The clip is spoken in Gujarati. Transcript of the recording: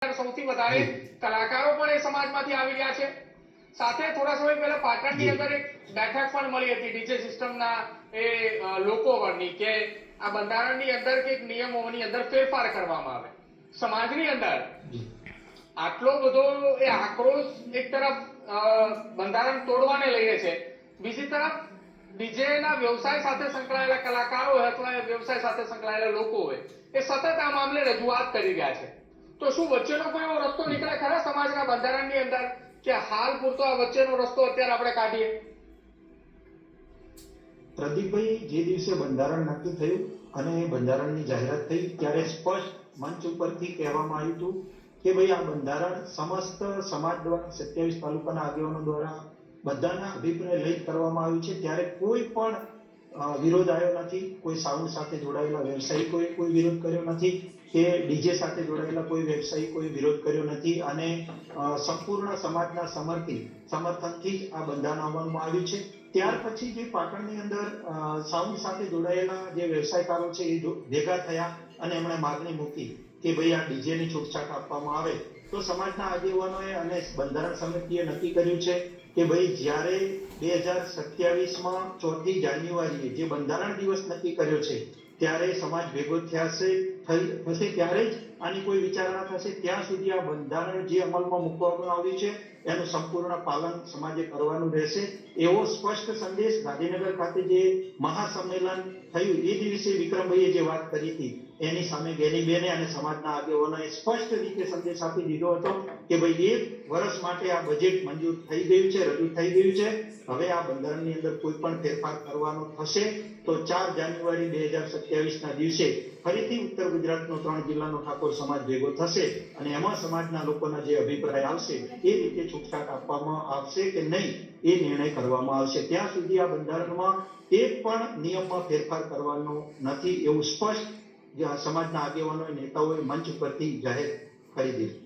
સૌથી વધારે કલાકારો પણ એ સમાજમાંથી આવી રહ્યા છે. સાથે થોડા સમય પહેલા પાટણની અંદર એક બેઠક પણ મળી હતી ડીજે સિસ્ટમના એ લોકો વરની કે આ બંધારણની અંદર કે નિયમોની અંદર ફેરફાર કરવામાં આવે. સમાજની અંદર આટલો બધો એ આક્રોશ એક તરફ બંધારણ તોડવાને લઈને છે. બીજી તરફ ડીજેના વ્યવસાય સાથે સંકળાયેલા કલાકારો હોય અથવા વ્યવસાય સાથે સંકળાયેલા લોકો હોય એ સતત આ મામલે રજૂઆત કરી રહ્યા છે. તો શું વચ્ચેનો કોઈ એવો રસ્તો નીકળે ખરા સમાજના બંધારણની અંદર? કે હાલ પૂરતો આ વચ્ચેનો રસ્તો અત્યારે આપણે કાઢીએ? પ્રદીપભાઈ, જે દિવસે બંધારણ નક્કી થયું અને બંધારણની જાહેરાત થઈ, ત્યારે સ્પષ્ટ મંચ ઉપરથી કહેવામાં આવ્યું હતું કે ભાઈ, આ બંધારણ સમસ્ત સમાજ દ્વારા, સત્યાવીસ તાલુકાના આગેવાનો દ્વારા બધાના અભિપ્રાય લઈ કરવામાં આવ્યું છે. ત્યારે કોઈ પણ વિરોધ આવ્યો નથી, કોઈ સાઉન્ડ સાથે જોડાયેલા વ્યવસાયિકોએ કોઈ વિરોધ કર્યો નથી, કે ડીજે સાથે જોડાયેલા કોઈ વ્યવસાયિકોએ વિરોધ કર્યો નથી, અને સંપૂર્ણ સમાજના સમર્થિત, સમર્થનથી જ આ બંધારણ આવવામાં આવ્યું છે. ત્યાર પછી જે પાટણની અંદર સાઉન્ડ સાથે જોડાયેલા જે વ્યવસાયકારો છે એ ભેગા થયા અને એમણે માગણી મૂકી કે ભાઈ આ ડીજેની છૂટછાટ આપવામાં આવે. તો સમાજના આગેવાનોએ અને બંધારણ સમિતિએ નક્કી કર્યું છે કે ભાઈ જ્યારે બે હજાર સત્યાવીસમાં ચોથી જાન્યુઆરીએ જે બંધારણ દિવસ નક્કી કર્યો છે, ત્યારે સમાજ ભેગો થશે થશે ત્યારે જ આની કોઈ વિચારણા થશે. ત્યાં સુધી આ બંધારણ જે અમલમાં મૂકવામાં આવ્યું છે એનું સંપૂર્ણ પાલન સમાજે કરવાનું રહેશે. એવો સ્પષ્ટ સંદેશ ગાંધીનગર ખાતે જે મહાસંમેલન થયું, એ દિવસે વિક્રમભાઈએ જે વાત કરી હતી, એની સામે ગેનીબેને અને સમાજના આગેવાનોએ સ્પષ્ટ રીતે સંદેશ આપી દીધો હતો કે ભાઈ, એક વર્ષ માટે આ બજેટ મંજૂર થઈ ગયું છે, રજૂ થઈ ગયું છે. હવે આ બંધારણની અંદર કોઈ પણ ફેરફાર કરવાનો થશે તો ચાર જાન્યુઆરી બે હજાર સત્યાવીસ ના દિવસે ફરીથી ઉત્તર ગુજરાતનો ત્રણ જિલ્લાનો ઠાકોર સમાજ ભેગો થશે અને એમાં સમાજના લોકોના જે અભિપ્રાય આવશે, એ રીતે છૂટછાટ આપવામાં આવશે કે નહીં એ નિર્ણય કરવામાં આવશે. ત્યાં સુધી આ બંધારણમાં એક પણ નિયમમાં ફેરફાર કરવાનો નથી એવું સ્પષ્ટ સમાજના આગેવાનો નેતાઓએ મંચ પરથી જાહેર કરી દીધું.